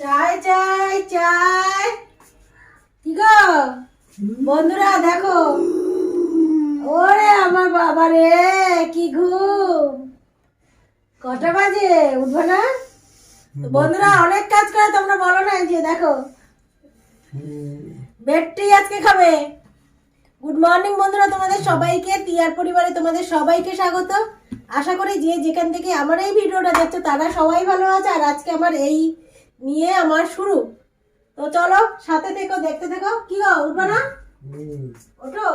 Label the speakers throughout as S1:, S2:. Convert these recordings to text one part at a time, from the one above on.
S1: চাই চাই চাই। কি গো? বন্ধুরা, দেখো। ওরে আমার বাবা রে, কি ঘুম। কটা বাজে? উঠবো না? বন্ধুরা, অনেক কাজ করে তোমরা বলো না যে দেখো। বেডটি আজকে খাবে। গুড মর্নিং বন্ধুরা, তোমাদের সবাইকে টিয়ার পরিবারে তোমাদের সবাইকে স্বাগত। আশা করি যে যেখান থেকে আমার এই ভিডিওটা দেখছ, তারা সবাই ভালো আছে। আর আজকে আমার এই নিয়ে আমার শুরু। তো চলো সাথে থেকো দেখতে থেকো। কি গো উঠবে না? ওঠো।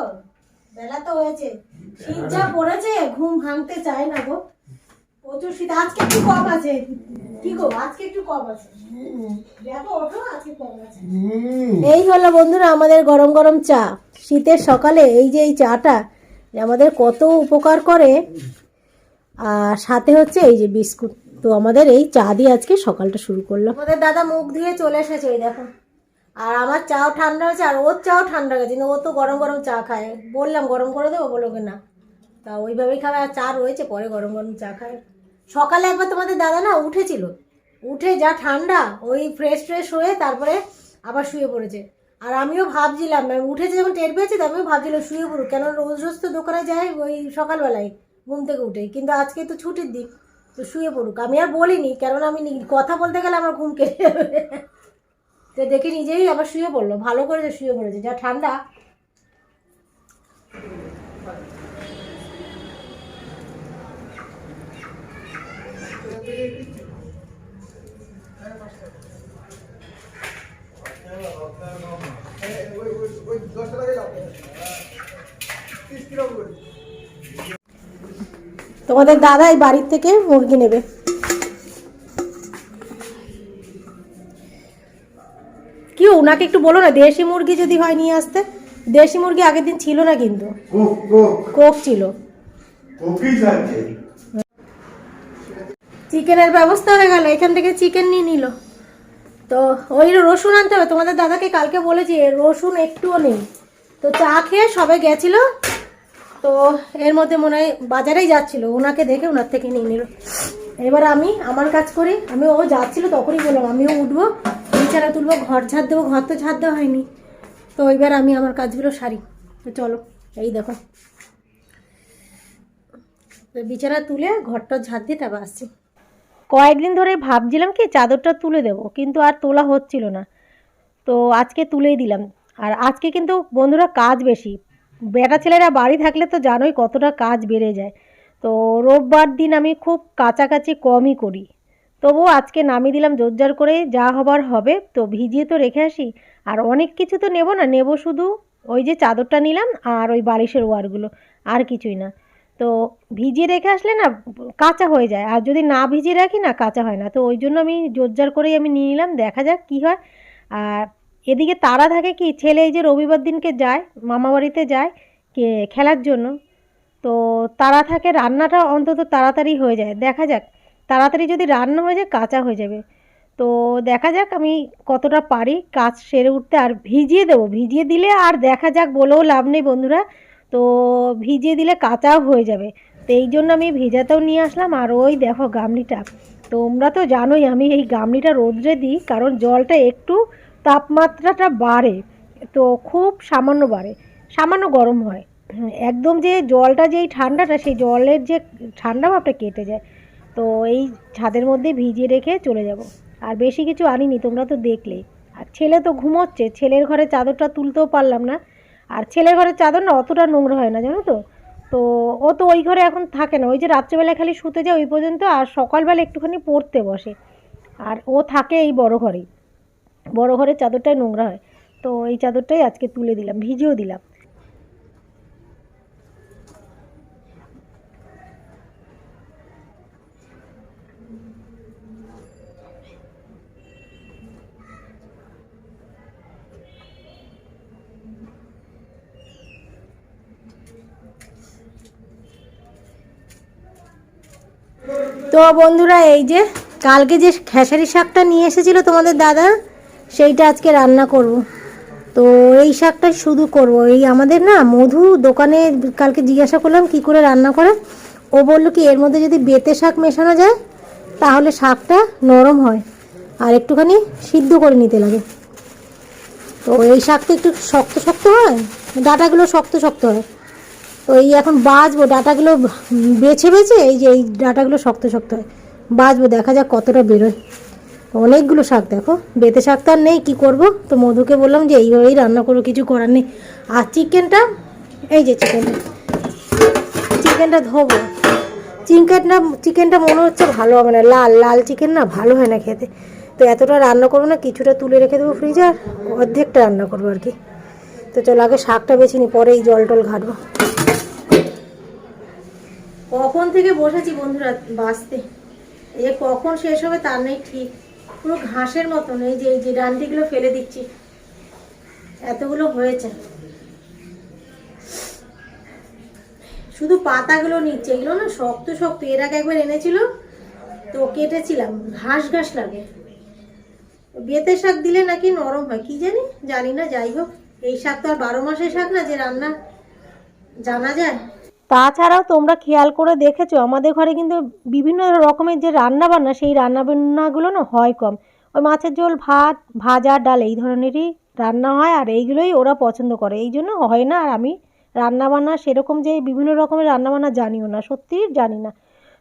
S1: বেলা তো হয়েছে। শীত যা পড়েছে ঘুম ভাঙতে চায় না গো। প্রচুর শীত। আজকে একটু কম আছে। কি গো আজকে একটু কম আছে। দেখো ওঠো আজকে কম আছে। এই হলো বন্ধুরা আমাদের গরম গরম চা। শীতের সকালে এই যে এই চাটা যে আমাদের কত উপকার করে। আর সাথে হচ্ছে এই যে বিস্কুট। তো আমাদের এই চা দিয়ে আজকে সকালটা শুরু করল আমাদের দাদা মুখ ধুয়ে চলে এসেছে এই দেখো। আর আমার চাও ঠান্ডা হয়েছে, আর ওর চাও ঠান্ডা গেছে কিন্তু ও তো গরম গরম চা খায়। বললাম, গরম করে দেবো? বলো না। তা ওইভাবেই খাবে, আর চা রয়েছে, পরে গরম গরম চা খায় সকালে একবার তোমাদের দাদা না উঠেছিল। উঠে যা ঠান্ডা, ওই ফ্রেশ ফ্রেশ হয়ে তারপরে আবার শুয়ে পড়েছে। আর আমিও ভাবছিলাম উঠেছে যখন টের পেয়েছি, তো আমিও ভাবছিলাম শুয়ে পড়ুক। কেন রোজ রোজ তো দোকানে যাই ওই সকালবেলায়, ঘুম থেকে উঠে কিন্তু আজকে তো ছুটির দিন। তো শুয়ে পড়ুক। আমি আর বলিনি, কেননা আমি কথা বলতে গেলে আমার ঘুম কেটে যাবে। তো দেখে নিজেই আবার শুয়ে পড়ল, ভালো করে যে শুয়ে পড়েছে, যা ঠান্ডা। তোমাদের দাদা এই বাড়ির থেকে মুরগি নেবে। কি ওনাকে একটু বলো না দেশি মুরগি যদি হয় নিয়ে আসতে। দেশি মুরগি আগের দিন ছিল না কিন্তু।
S2: কোক
S1: ছিল। চিকেনের ব্যবস্থা হয়ে গেল এখান থেকে চিকেন নিয়ে নিল। তো ওই রসুন আনতে হবে তোমাদের দাদাকে কালকে বলেছি রসুন একটুও নেই। তো চা খেয়ে সবে গেছিল তো এর মধ্যে মনে হয় বাজারেই যাচ্ছিল, ওনাকে দেখে ওনার থেকে নিয়ে নিল। এবার আমি আমার কাজ করি, আমি ও যাচ্ছিল তখনই বললাম, আমিও উঠবো, বিছানা তুলবো, ঘর ঝাড় দেবো, ঘর তো ঝাড় দেওয়া হয়নি। তো এবার আমি আমার কাজগুলো সারি। তো চলো, এই দেখো। বিছানা তুলে ঘরটা ঝাড় দিয়ে তারপর আসছি। কয়েকদিন ধরে ভাবছিলাম কি চাদরটা তুলে দেব, কিন্তু আর তোলা হচ্ছিল না। তো আজকে তুলেই দিলাম। আর আজকে কিন্তু বন্ধুরা কাজ বেশি বেটা ছেলেরা বাড়ি থাকলে তো জানোই কতটা কাজ বেড়ে যায়। তো রোববার দিন আমি খুব কাছাকাছি কমই করি। তবুও আজকে নামিয়ে দিলাম জোরজার করে যা হবার হবে। তো ভিজিয়ে তো রেখে আসি। আর অনেক কিছু তো নেব না, নেব শুধু ওই যে চাদরটা নিলাম আর ওই বালিশের ওয়ারগুলো, আর কিছুই না। তো ভিজিয়ে রেখে আসলে না, কাঁচা হয়ে যায়। আর যদি না ভিজিয়ে রাখি না, কাঁচা হয় না। তো ওই জন্য আমি জোরজার করেই আমি নিয়ে নিলাম, দেখা যাক কী হয়। আর এদিকে তারা থাকে কি, ছেলে এই যে রবিবার দিনকে যায় মামা বাড়িতে যায়, কে, খেলার জন্য। তো তারা থাকে, রান্নাটা অন্তত তাড়াতাড়ি হয়ে যায়। দেখা যাক, তাড়াতাড়ি যদি রান্না হয়ে যায়, কাঁচা হয়ে যাবে। তো দেখা যাক আমি কতটা পারি কাজ সেরে উঠতে আর ভিজিয়ে দেবো। ভিজিয়ে দিলে আর দেখা যাক, বলেও লাভ নেই বন্ধুরা। তো ভিজিয়ে দিলে কাঁচাও হয়ে যাবে। তো এই জন্য আমি ভিজাতেও নিয়ে আসলাম, আর ওই দেখো গামলিটা। তোমরা তো জানোই, আমি এই গামলিটা রোদ্রে দিই, কারণ জলটা একটু তাপমাত্রাটা বাড়ে, তো খুব সামান্য বাড়ে, সামান্য গরম হয়। একদম যে জলটা যেই ঠান্ডাটা, সেই জলের যে ঠান্ডা ভাবটা কেটে যায়, তো এই ছাদের মধ্যে ভিজিয়ে রেখে চলে যাব। আর বেশি কিছু আনিনি, তোমরা তো দেখলে। আর ছেলে তো ঘুমোচ্ছে, ছেলের ঘরে চাদরটা তুলতেও পারলাম না। আর ছেলের ঘরের চাদর না অতটা নোংরা হয় না, জানো তো? তো ও তো ওই ঘরে এখন থাকে না, ওই যে রাত্রেবেলা খালি শুতে যায় ওই পর্যন্ত, আর সকালবেলা একটুখানি পড়তে বসে। আর ও থাকে এই বড় ঘরেই। বড় ঘরের চাদরটাই নোংরা হয়। তো এই চাদরটাই আজকে তুলে দিলাম ভিজিয়েও দিলাম। তো বন্ধুরা, এই যে কালকে যে খেসারি শাকটা নিয়ে এসেছিল তোমাদের দাদা সেইটা আজকে রান্না করব। তো এই শাকটা শুধু করব। এই আমাদের না মধু দোকানে কালকে জিজ্ঞাসা করলাম কি করে রান্না করে। ও বলল কি এর মধ্যে যদি বেতে শাক মেশানো যায়, তাহলে শাকটা নরম হয় আর একটুখানি সিদ্ধ করে নিতে লাগে। তো এই শাকটা একটু শক্ত শক্ত হয়, ডাটাগুলো শক্ত শক্ত হয়। তো এই এখন বাজবো, ডাটাগুলো বেছে বেছে এই যে এই ডাটাগুলো শক্ত শক্ত হয়। বাজবো, দেখা যাক কতটা বেরোয়। অনেকগুলো শাক দেখো। বেতে শাক তো আর নেই, কী করব? তো মধুকে বললাম যে, এইভাবেই রান্না করব কিছু করার নেই। আর চিকেনটা, এই যে চিকেনটা চিকেনটা ধোবো। চিকেনটা চিকেনটা মনে হচ্ছে ভালো হবে না। লাল লাল চিকেন না, ভালো হয় না খেতে। তো এতটা রান্না করব না, কিছুটা তুলে রেখে দেবো ফ্রিজে আর অর্ধেকটা রান্না করব আর কি। তো চলো, আগে শাকটা বেছে নিই পরে এই জল টল ঘাটবো। কখন থেকে বসেছি বন্ধুরা, বাঁচতে। এ কখন শেষ হবে তার নেই ঠিক। পুরো ঘাসের মতন, এই যে এই যে ডান্ডিগুলো ফেলে দিচ্ছি। এতগুলো হয়েছে। শুধু পাতাগুলো নিচ্ছে, এগুলো না শক্ত শক্ত। এর আগে একবার এনেছিল, তো কেটেছিলাম। ঘাস ঘাস লাগে। বেতে শাক দিলে নাকি নরম হয়, কি জানি? জানি না, যাই হোক। এই শাক তো আর বারো মাসের শাক না যে রান্না জানা যায়? তাছাড়াও তোমরা খেয়াল করে দেখেছ, আমাদের ঘরে কিন্তু বিভিন্ন রকমের যে রান্না বান্না সেই রান্না বান্নাগুলো না হয় কম। ওই মাছের ঝোল, ভাত, ভাজা, ডাল, এই ধরনেরই রান্না হয় আর এইগুলোই ওরা পছন্দ করে। এই জন্য হয় না আর আমি রান্না বান্না সেরকম যে বিভিন্ন রকমের রান্না বান্না জানিও না সত্যিই জানি না।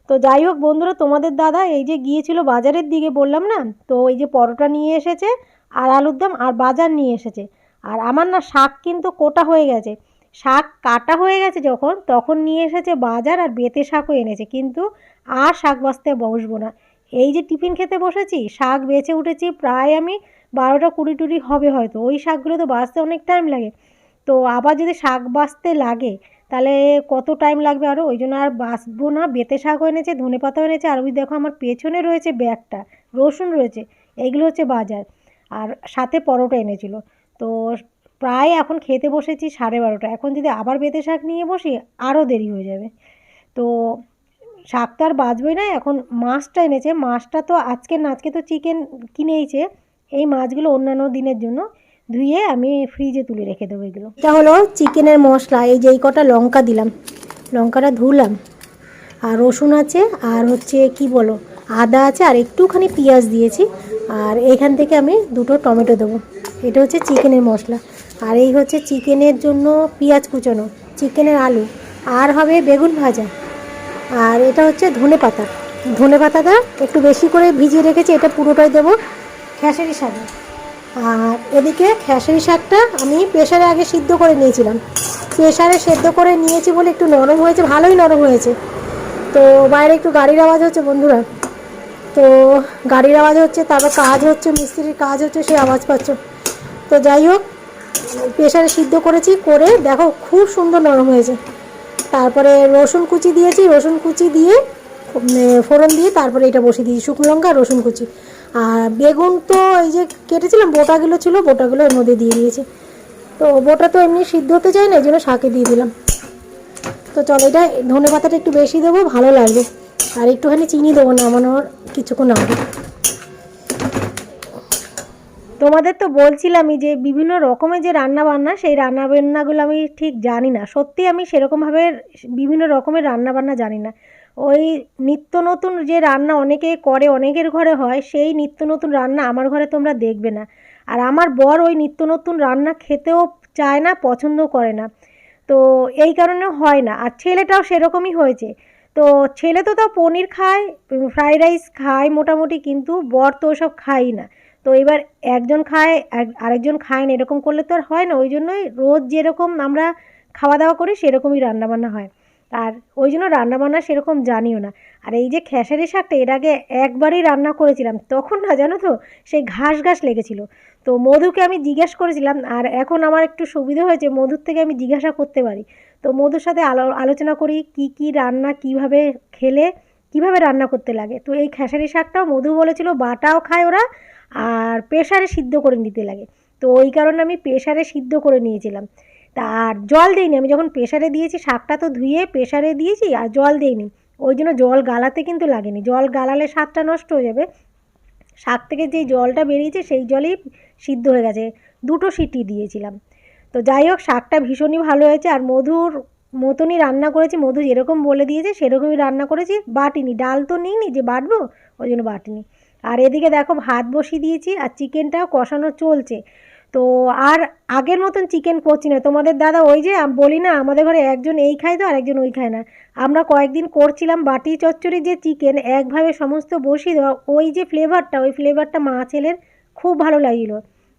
S1: তো যাই হোক বন্ধুরা, তোমাদের দাদা এই যে গিয়েছিল বাজারের দিকে বললাম না, তো এই যে পরোটা নিয়ে এসেছে আর আলুর দম আর বাজার নিয়ে এসেছে। আর আমার না শাক কিন্তু কোটা হয়ে গেছে। শাক কাটা হয়ে গেছে যখন, তখন নিয়ে এসেছে বাজার আর বেতে শাকও এনেছে। কিন্তু আর শাক বাছতে বসবো না। এই যে টিফিন খেতে বসেছি, শাক বেছে উঠেছি প্রায় আমি বারোটা কুড়ি টুড়ি হবে হয়তো। ওই শাকগুলো তো বাঁচতে অনেক টাইম লাগে। তো আবার যদি শাক বাছতে লাগে, তাহলে কত টাইম লাগবে আরও ওই জন্য আর বাঁচবো না। বেতে শাকও এনেছে, ধনে পাতাও এনেছে, আর ওই দেখো আমার পেছনে রয়েছে ব্যাগটা, রসুন রয়েছে এইগুলো হচ্ছে বাজার। আর সাথে পরোটা এনেছিল। তো প্রায় এখন খেতে বসেছি সাড়ে বারোটা। এখন যদি আবার বেতে শাক নিয়ে বসি আরও দেরি হয়ে যাবে। তো শাক তো আর বাজবই না, এখন মাছটা এনেছে। মাছটা তো আজকে না, আজকে তো চিকেন কিনেইছে। এই মাছগুলো অন্যান্য দিনের জন্য ধুয়ে আমি ফ্রিজে তুলে রেখে দেবো এগুলো। এটা হলো চিকেনের মশলা। এই যে এই কটা লঙ্কা দিলাম, লঙ্কাটা ধুলাম। আর রসুন আছে, আর হচ্ছে কি বলো, আদা আছে, আর একটুখানি পেঁয়াজ দিয়েছি। আর এখান থেকে আমি দুটো টমেটো দেবো। এটা হচ্ছে চিকেনের মশলা। আর এই হচ্ছে চিকেনের জন্য পেঁয়াজ কুচানো, চিকেনের আলু। আর হবে বেগুন ভাজা। আর এটা হচ্ছে ধনে পাতা। ধনে পাতাটা একটু বেশি করে ভিজিয়ে রেখেছি, এটা পুরোটাই দেবো খেসারি শাকে। আর এদিকে খেসারি শাকটা আমি প্রেশারে আগে সিদ্ধ করে নিয়েছিলাম। প্রেশারে সেদ্ধ করে নিয়েছি বলে একটু নরম হয়েছে, ভালোই নরম হয়েছে। তো বাইরে একটু গাড়ির আওয়াজ হচ্ছে বন্ধুরা। তো গাড়ির আওয়াজ হচ্ছে, তারপর কাজ হচ্ছে, মিস্ত্রির কাজ হচ্ছে, সেই আওয়াজ পাচ্ছ। তো যাই হোক প্রেশারে সিদ্ধ করেছি, করে দেখো খুব সুন্দর নরম হয়েছে। তারপরে রসুন কুচি দিয়েছি, রসুন কুচি দিয়ে ফোড়ন দিয়ে তারপরে এটা বসিয়ে দিয়েছি, শুকনো লঙ্কা রসুন কুচি। আর বেগুন তো এই যে কেটেছিলাম, বোটাগুলো ছিল, বোটাগুলো এর মধ্যে দিয়ে দিয়েছি। তো বোটা তো এমনি সিদ্ধ হতে চায় না, এই জন্য শাকে দিয়ে দিলাম। তো চলো এটা ধনে পাতাটা একটু বেশি দেবো, ভালো লাগবে। আর একটুখানি চিনি দেবো নামানোর কিছুক্ষণ আগে তোমাদের তো বলছিলামই যে বিভিন্ন রকমের যে রান্না বান্না সেই রান্না বান্নাগুলো আমি ঠিক জানি না। সত্যি আমি সেরকমভাবে বিভিন্ন রকমের রান্না বান্না জানি না। ওই নিত্য নতুন যে রান্না অনেকে করে, অনেকের ঘরে হয়, সেই নিত্য নতুন রান্না আমার ঘরে তোমরা দেখবে না। আর আমার বর ওই নিত্য নতুন রান্না খেতেও চায় না, পছন্দও করে না। তো এই কারণে হয় না। আর ছেলেটাও সেরকমই হয়েছে। তো ছেলে তো তাও পনির খায়, ফ্রাইড রাইস খায় মোটামুটি, কিন্তু বর তো ওসব খাই না। তো এবার একজন খায়, আর- আরেকজন খায় না, এরকম করলে তো আর হয় না। ওই জন্যই রোজ যেরকম আমরা খাওয়া দাওয়া করি, সেরকমই রান্নাবান্না হয়। আর ওই জন্য রান্নাবান্না সেরকম জানিও না। আর এই যে খেসারি শাকটা, এর আগে একবারই রান্না করেছিলাম, তখন না জানো তো, সেই ঘাস ঘাস লেগেছিল। তো মধুকে আমি জিজ্ঞাসা করেছিলাম, আর এখন আমার একটু সুবিধা হয়েছে, মধুর থেকে আমি জিজ্ঞাসা করতে পারি। তো মধুর সাথে আলো, আলোচনা করি, কি কি রান্না কীভাবে খেলে, কীভাবে রান্না করতে লাগে। তো এই খেসারি শাকটাও মধু বলেছিল, বাটাও খায় ওরা আর প্রেশারে সিদ্ধ করে নিতে লাগে। তো ওই কারণে আমি প্রেশারে সিদ্ধ করে নিয়েছিলাম। তা আর জল দিইনি। আমি যখন প্রেশারে দিয়েছি, শাকটা তো ধুয়ে প্রেশারে দিয়েছি আর জল দিইনি। ওই জন্য জল গালাতে কিন্তু লাগেনি। জল গালালে স্বাদটা নষ্ট হয়ে যাবে। শাক থেকে যেই জলটা বেরিয়েছে, সেই জলেই সিদ্ধ হয়ে গেছে। দুটো সিটি দিয়েছিলাম। তো যাই হোক, শাকটা ভীষণই ভালো হয়েছে। আর মধুর মতনই রান্না করেছি। মধু যেরকম বলে দিয়েছে, সেরকমই রান্না করেছি। বাটিনি। ডাল তো নিইনি যে বাটবো, ওই জন্য বাটিনি। আর এদিকে দেখো ভাত বসিয়ে দিয়েছি আর চিকেনটাও কষানো চলছে। তো আর আগের মতন চিকেন করছি না। তোমাদের দাদা ওই যে বলি না, আমাদের ঘরে একজন এই খায় তো আর একজন ওই খায় না। আমরা কয়েকদিন করছিলাম বাটি চচ্চড়ি যে চিকেন, একভাবে সমস্ত বসিয়ে দেওয়া, ওই যে ফ্লেভারটা ওই ফ্লেভারটা মা ছেলের খুব ভালো লাগছিল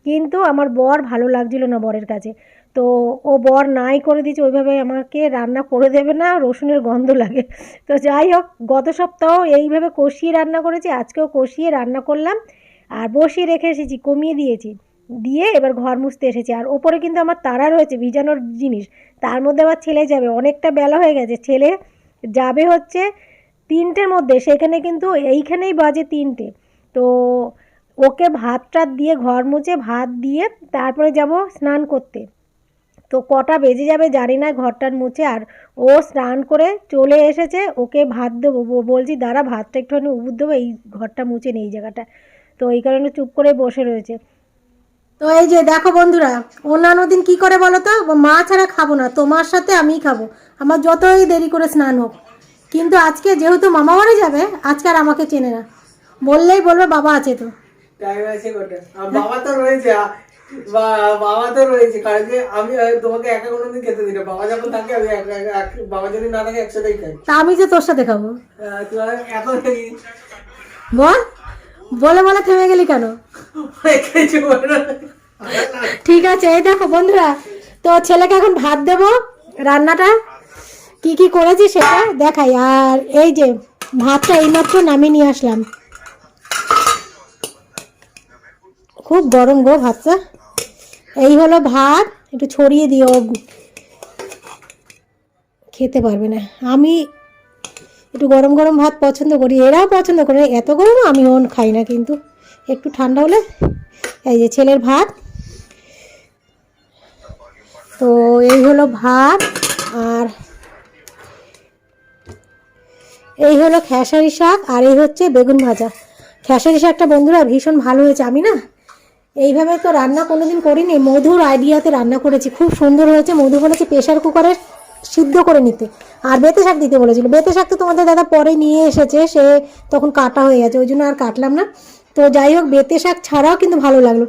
S1: কিন্তু আমার বর ভালো লাগছিল না বরের কাছে। তো ও বর নাই করে দিয়েছে, ওইভাবে আমাকে রান্না করে দেবে না, রসুনের গন্ধ লাগে। তো যাই হোক, গত সপ্তাহ এইভাবে কষিয়ে রান্না করেছি, আজকেও কষিয়ে রান্না করলাম আর বসিয়ে রেখে এসেছি, কমিয়ে দিয়েছি। দিয়ে এবার ঘর মুছতে এসেছি। আর ওপরে কিন্তু আমার তারা রয়েছে, ভিজানোর জিনিস। তার মধ্যে আবার ছেলে যাবে, অনেকটা বেলা হয়ে গেছে। ছেলে যাবে হচ্ছে তিনটের মধ্যে, সেখানে কিন্তু এইখানেই বাজে তিনটে। তো ওকে ভাত টাত দিয়ে ঘর মুছে, ভাত দিয়ে তারপরে যাব স্নান করতে। তো কটা বেজে যাবে জানি না ঘরটার মুছে আর ও স্নান করে চলে এসেছে ওকে ভাত দেবো। ব- বলছি দাঁড়া ভাতটা একটুখানি উবুর দেবো এই ঘরটা মুছে নেই এই জায়গাটা। তো এই কারণে চুপ করে বসে রয়েছে। তো এই যে দেখো বন্ধুরা অন্যান্য দিন কি করে বলো তো? মা ছাড়া খাব না তোমার সাথে আমিই খাব। আমার যতই দেরি করে স্নান হোক। কিন্তু আজকে যেহেতু মামা বাড়ি যাবে আজকে আর আমাকে চেনে না। বললেই বলবে বাবা আছে তো।
S3: আছে বাবা তো রয়েছে বাবা তো রয়েছে কারণ যে আমি তোমাকে একা কোনোদিন খেতে দিই না। বাবা যখন থাকে আমি বাবা যদি না থাকে একসাথেই খাই।
S1: তা আমি যে তোর সাথে খাব?
S3: এই
S1: বল বলে বলে থেমে গেলি কেন। ঠিক আছে এই দেখো বন্ধুরা তো ছেলেকে এখন ভাত দেব রান্নাটা। কি কি করেছি সেটা দেখাই। আর এই যে ভাতটা এইমাত্র নামিয়ে নিয়ে আসলাম। খুব গরম গো ভাতটা। এই হলো ভাত, একটু ছড়িয়ে দিও। খেতে পারবে না। আমি একটু গরম গরম ভাত পছন্দ করি, এরাও পছন্দ করে এত গরম আমি ওন খাই না কিন্তু। একটু ঠান্ডা হলে এই যে ছেলের ভাত। তো এই হলো ভাত আর এই হলো খেসারি শাক আর এই হচ্ছে বেগুন ভাজা। খেসারি শাকটা বন্ধুরা ভীষণ ভালো হয়েছে, আমি না এইভাবে তো রান্না কোনোদিন করিনি। মধুর আইডিয়াতে রান্না করেছি। খুব সুন্দর হয়েছে। মধু বলেছে প্রেশার কুকারে সিদ্ধ করে নিতে। আর বেতে শাক দিতে বলেছিল। বেতে শাক তো তোমাদের দাদা পরে নিয়ে এসেছে। সে তখন কাটা হয়ে গেছে। ওই জন্য আর কাটলাম না। তো যাই হোক, বেতে শাক ছাড়াও কিন্তু ভালো লাগল।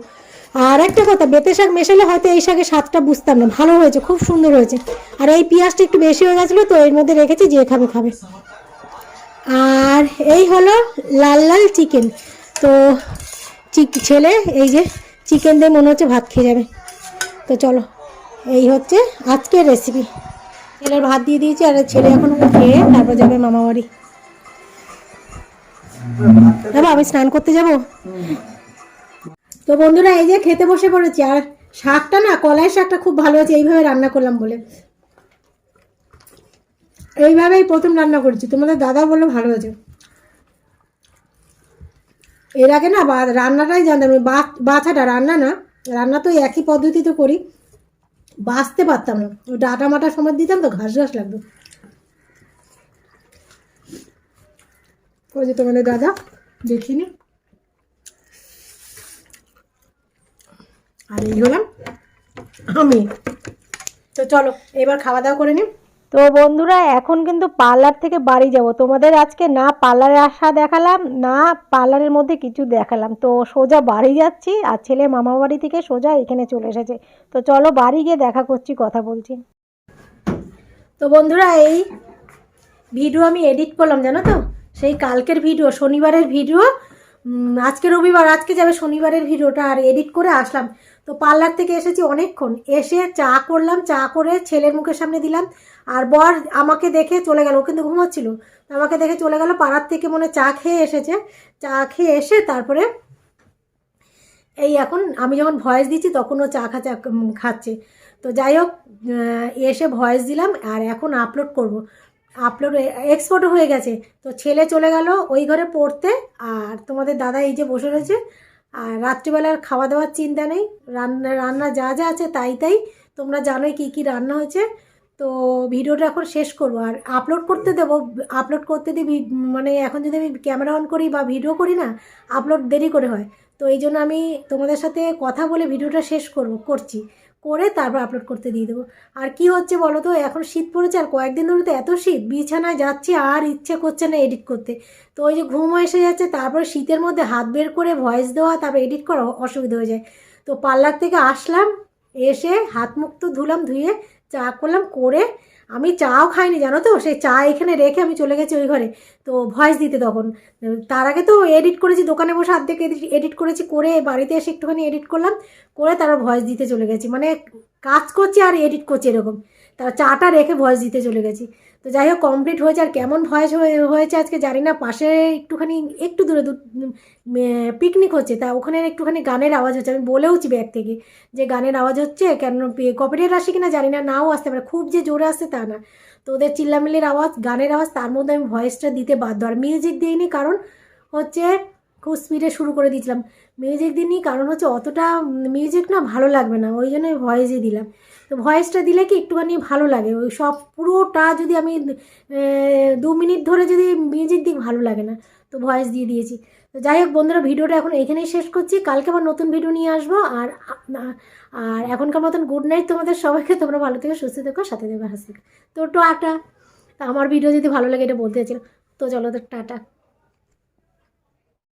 S1: আর একটা কথা, বেতে শাক মেশালে হয়তো এই শাকের স্বাদটা বুঝতাম না। ভালো হয়েছে, খুব সুন্দর হয়েছে। আর এই পেঁয়াজটা একটু বেশি হয়ে গেছিল, তো এর মধ্যে রেখেছি, যে খাবে খাবে। আর এই হলো লাল লাল চিকেন তো ছেলে, এই যে চিকেন দিয়ে মনে হচ্ছে ভাত খেয়ে যাবে। তো চলো, এই হচ্ছে আজকের রেসিপি ছেলের ভাত দিয়ে দিয়েছি, আর ছেলে এখন খেয়ে তারপর যাবে মামা বাড়ি বাবা, আমি স্নান করতে যাব? তো বন্ধুরা, এই যে খেতে বসে পড়েছি, আর শাকটা না, কলাই শাকটা খুব ভালো হয়েছে, এইভাবে রান্না করলাম বলে। এইভাবেই প্রথম রান্না করেছি। তোমাদের দাদা বলল ভালো হয়েছে। এর আগে না রান্নাটাই জানতাম বাছাটা রান্না না, রান্না তো একই পদ্ধতিতে করি। বাছতে পারতাম না। ওই ডাটা মাটার সময় দিতাম তো, ঘাস ঘাস লাগতো। ওই যে তোমাদের দাদা, দেখিনি। আর এই হলাম আমি। তো চলো, এবার খাওয়া দাওয়া করে নিই। তো বন্ধুরা, এখন কিন্তু পার্লার থেকে বাড়ি যাব। তোমাদের আজকে না পার্লারে আসা দেখালাম, না পার্লারের মধ্যে কিছু দেখালাম। তো সোজা বাড়ি যাচ্ছি আর ছেলে মামা বাড়ি থেকে সোজা এখানে চলে এসেছে। তো চলো বাড়ি গিয়ে দেখা করছি, কথা বলছি। তো বন্ধুরা, এই ভিডিও আমি এডিট করলাম, জানো তো? সেই কালকের ভিডিও, শনিবারের ভিডিও। আজকে রবিবার, আজকে যাবে শনিবারের ভিডিওটা আর এডিট করে আসলাম। তো পার্লার থেকে এসেছি অনেকক্ষণ। এসে চা করলাম, চা করে ছেলের মুখের সামনে দিলাম। আর বর আমাকে দেখে চলে গেল কিন্তু ঘুমোচ্ছিল। আমাকে দেখে চলে গেল পাড়ার থেকে মনে চা খেয়ে এসেছে। চা খেয়ে এসে তারপরে এই এখন আমি যখন ভয়েস দিচ্ছি তখন ও চা উম, খাচ্ছে। তো যাই হোক এসে ভয়েস দিলাম আর এখন আপলোড করব। আপলোড এক্সপোর্টও হয়ে গেছে। তো ছেলে চলে গেল ওই ঘরে পড়তে আর তোমাদের দাদা এই যে বসে রয়েছে। আর রাত্রিবেলার খাওয়া দাওয়ার চিন্তা নেই। রান্না রান্না যা যা আছে তাই তাই। তোমরা জানোই কী কী রান্না হয়েছে। তো ভিডিওটা এখন শেষ করব। আর আপলোড করতে দেবো আপলোড করতে দিই ভি- মানে এখন যদি আমি ক্যামেরা অন করি বা ভিডিও করি না আপলোড দেরি করে হয়। তো এই জন্য আমি তোমাদের সাথে কথা বলে ভিডিওটা শেষ করব করছি। করে তারপর আপলোড করতে দিয়ে দেবো। আর কি হচ্ছে বলো তো এখন শীত পড়েছে আর কয়েকদিন ধরে তো এত শীত বিছানায় যাচ্ছি আর ইচ্ছে করছে না এডিট করতে। তো ওই যে ঘুম এসে যাচ্ছে তারপরে শীতের মধ্যে হাত বের করে ভয়েস দেওয়া তারপর এডিট করা অসুবিধা হয়ে যায়। তো পার্লার থেকে আসলাম এসে হাত মুখ তো ধুলাম ধুয়ে চা করলাম, করে আমি চাও খাইনি, জানো তো? সেই চা এখানে রেখে আমি চলে গেছি ওই ঘরে। তো ভয়েস দিতে তখন। তার আগে তো এডিট করেছি, দোকানে বসে আর্ধেক এডিট করেছি, করে বাড়িতে এসে একটুখানি এডিট করলাম, করে তারা ভয়েস দিতে চলে গেছি। মানে কাজ করছি আর এডিট করছি এরকম। তারা চাটা রেখে ভয়েস দিতে চলে গেছি। তো যাই হোক কমপ্লিট হয়েছে আর কেমন ভয়েস হয়েছে আজকে জানি না, পাশে একটুখানি, একটু দূরে পিকনিক হচ্ছে, তা ওখানে একটুখানি গানের আওয়াজ হচ্ছে, আমি বলেওছি ব্যাগ থেকে যে গানের আওয়াজ হচ্ছে, কেন কপিরাইট আসে কিনা জানি না, নাও আসতে পারে, খুব যে জোরে আসছে তা না। তো ওদের চিল্লামিল্লির আওয়াজ, গানের আওয়াজ, তার মধ্যে আমি ভয়েসটা দিতে বাধ্য, আর মিউজিক দিইনি, কারণ হচ্ছে খুব স্পিডে শুরু করে দিয়েছিলাম। মিউজিক দিনই কারণ হচ্ছে অতটা মিউজিক না ভালো লাগবে না, ওই জন্য ভয়েসই দিলাম। তো ভয়েসটা দিলে কি একটুখানি ভালো লাগে, ওই সব পুরোটা যদি আমি দু মিনিট ধরে যদি মিউজিক দিক ভালো লাগে না, তো ভয়েস দিয়ে দিয়েছি। তো যাই হোক বন্ধুরা, ভিডিওটা এখন এখানেই শেষ করছি, কালকে আবার নতুন ভিডিও নিয়ে আসব, আর আর এখনকার মতন গুড নাইট তোমাদের সবাইকে, তোমরা ভালো থেকে, সুস্থ থেকো, সাথে থেকো হাসি। তো টাটা আমার ভিডিও যদি ভালো লাগে এটা বলতে চাইছিলাম, তো চলো তো টাটা